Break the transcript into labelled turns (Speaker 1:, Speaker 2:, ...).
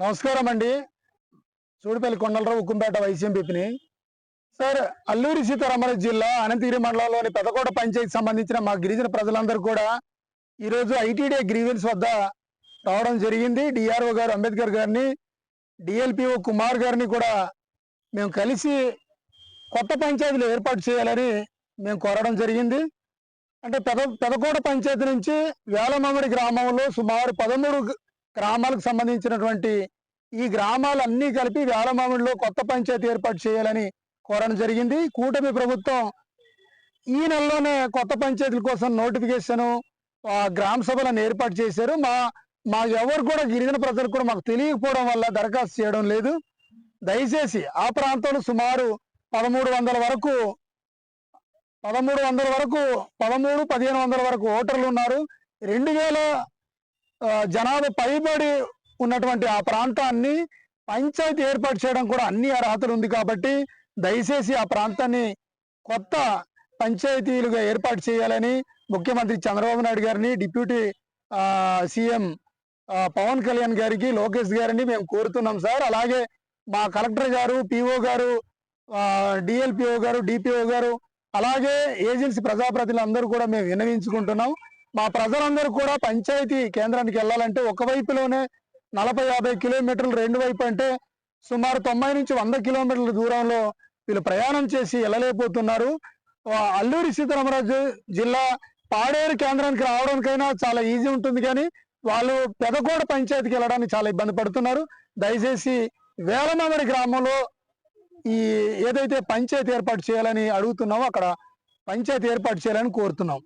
Speaker 1: నమస్కారం అండి సూడిపల్లి కొండలరావు ఉక్కుంపేట వైసీఎంపీని సార్ అల్లూరి సీతారామరాజు జిల్లా అనంతగిరి మండలంలోని పెదకోట పంచాయతీ సంబంధించిన మా గిరిజన ప్రజలందరూ కూడా ఈరోజు ఐటీడీ గ్రీవెన్స్ వద్ద రావడం జరిగింది. డిఆర్ఓ గారు అంబేద్కర్ గారిని డిఎల్పిఓ కుమార్ గారిని కూడా మేము కలిసి కొత్త పంచాయతీలు ఏర్పాటు చేయాలని మేము కోరడం జరిగింది. అంటే పెద పెదకోట పంచాయతీ నుంచి వేలమంగడి గ్రామంలో సుమారు పదమూడు గ్రామాలకు సంబంధించినటువంటి ఈ గ్రామాలన్నీ కలిపి వేలమామిడిలో కొత్త పంచాయతీ ఏర్పాటు చేయాలని కోరడం జరిగింది. కూటమి ప్రభుత్వం ఈ నెలలోనే కొత్త పంచాయతీల కోసం నోటిఫికేషన్ గ్రామ సభలను ఏర్పాటు చేశారు. మా మా ఎవరు కూడా గిరిజన ప్రజలకు కూడా మాకు తెలియకపోవడం వల్ల దరఖాస్తు చేయడం లేదు. దయచేసి ఆ ప్రాంతంలో సుమారు పదమూడు వందల వరకు పదమూడు వందల వరకు పదమూడు పదిహేను వందల వరకు ఓటర్లు ఉన్నారు. రెండు వేల జనాభా పైబడి ఉన్నటువంటి ఆ ప్రాంతాన్ని పంచాయతీ ఏర్పాటు చేయడం కూడా అన్ని అర్హతలు ఉంది కాబట్టి దయచేసి ఆ ప్రాంతాన్ని కొత్త పంచాయతీలుగా ఏర్పాటు చేయాలని ముఖ్యమంత్రి చంద్రబాబు నాయుడు గారిని డిప్యూటీ సీఎం పవన్ కళ్యాణ్ గారికి లోకేష్ గారిని మేము కోరుతున్నాం సార్. అలాగే మా కలెక్టర్ గారు పిఓ గారు డిఎల్పిఓ గారు డిపిఓ గారు అలాగే ఏజెన్సీ ప్రజాప్రతినిధులు అందరూ కూడా మేము విన్నవించుకుంటున్నాం. మా ప్రజలందరూ కూడా పంచాయతీ కేంద్రానికి వెళ్ళాలంటే ఒక వైపులోనే నలభై యాభై కిలోమీటర్లు రెండు వైపు అంటే సుమారు తొంభై నుంచి వంద కిలోమీటర్ల దూరంలో వీళ్ళు ప్రయాణం చేసి వెళ్ళలేకపోతున్నారు. అల్లూరి సీతారామరాజు జిల్లా పాడేరు కేంద్రానికి రావడానికైనా చాలా ఈజీ ఉంటుంది కానీ వాళ్ళు పెదకోడ పంచాయతీకి వెళ్ళడానికి చాలా ఇబ్బంది పడుతున్నారు. దయచేసి వేలమామిడి గ్రామంలో ఈ ఏదైతే పంచాయతీ ఏర్పాటు చేయాలని అడుగుతున్నామో అక్కడ పంచాయతీ ఏర్పాటు చేయాలని కోరుతున్నాం.